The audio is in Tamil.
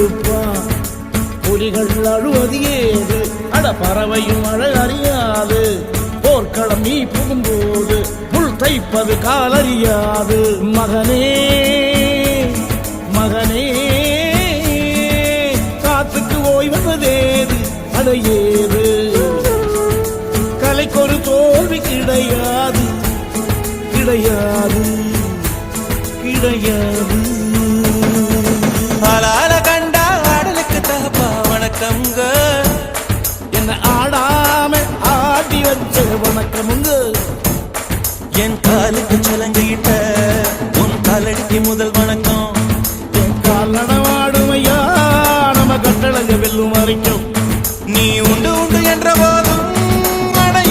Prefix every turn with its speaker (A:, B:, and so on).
A: கொடுப்பான் புலிகள் அழுவது ஏது? அட பறவையும் அழ அறியாது. போர்க்களம் நீ புகும்போது புல் தைப்பது காலறியாது மகனே மகனே காத்துக்கு ஓய்வதேது அடையேது கலைக்கொரு தோல்வி கிடையாது. கிடையாது. கிடையாது. என்ன ஆடாம ஆட்டி வச்ச வணக்கம் உண்டு
B: என் காலுக்கு சலங்கிட்ட உன் காலடிக்கு முதல் வணக்கம்.
A: என் காலனவாடும் ஐயா நம்ம கட்டழக வெல்லும் வரைக்கும்.
B: நீ உண்டு உண்டு என்ற போது